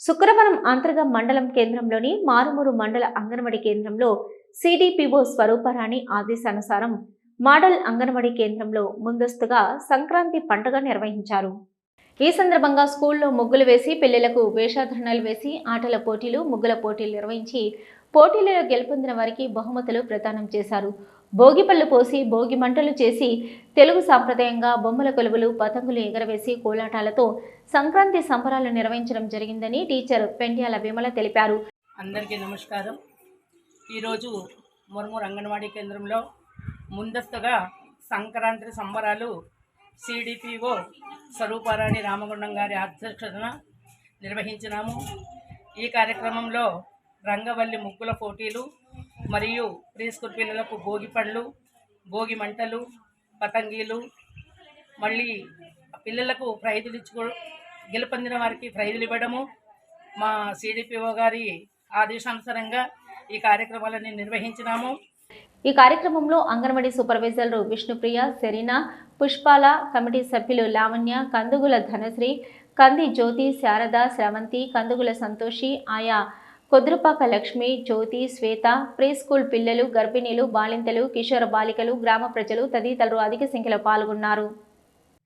శుక్రవారం అంతర్గ మండలం కేంద్రంలోని మారుమూరు మండల అంగన్వాడీ కేంద్రంలో సిడిపిఓ స్వరూపరాణి ఆదేశానుసారం మాడల్ అంగన్వాడీ కేంద్రంలో ముందస్తుగా సంక్రాంతి పండుగ నిర్వహించారు. ఈ సందర్భంగా స్కూల్లో ముగ్గులు వేసి పిల్లలకు వేషాధరణలు వేసి ఆటల పోటీలు ముగ్గుల పోటీలు నిర్వహించి పోటీలలో గెలుపొందిన వారికి బహుమతులు ప్రదానం చేశారు. భోగిపళ్ళు పోసి భోగి మంటలు చేసి తెలుగు సాంప్రదాయంగా బొమ్మల కొలువులు పతంగులు ఎగరవేసి కోలాటాలతో సంక్రాంతి సంబరాలు నిర్వహించడం జరిగిందని టీచర్ పెండ్యాల విమల తెలిపారు. అందరికీ నమస్కారం. ఈరోజు మురుమూరు అంగన్వాడీ కేంద్రంలో ముందస్తుగా సంక్రాంతి సంబరాలు సిడిపిఓ స్వరూపారాణి రామగుండం గారి అధ్యక్షతన నిర్వహించినాము. ఈ కార్యక్రమంలో రంగవల్లి ముగ్గుల పోటీలు మరియు ప్రీ స్కూల్ పిల్లలకు భోగి పండ్లు భోగి మంటలు పతంగీలు మళ్ళీ పిల్లలకు ప్రైజులు ఇచ్చుకో గెలుపొందిన వారికి ప్రైజులు ఇవ్వడము. మా సిడిపిఓ గారి ఆదేశానుసారంగా ఈ కార్యక్రమాలని నిర్వహించినాము. ఈ కార్యక్రమంలో అంగన్వాడీ సూపర్వైజర్లు విష్ణుప్రియ సెరీనా పుష్పాల కమిటీ సభ్యులు లావణ్య కందుగుల ధనశ్రీ కంది జ్యోతి శారద శ్రవంతి కందుగుల సంతోషి ఆయా కొద్రుపాక లక్ష్మి జ్యోతి శ్వేత ప్రీ స్కూల్ పిల్లలు గర్భిణీలు బాలింతలు కిషోర బాలికలు గ్రామ ప్రజలు తదితరులు అధిక సంఖ్యలో పాల్గొన్నారు.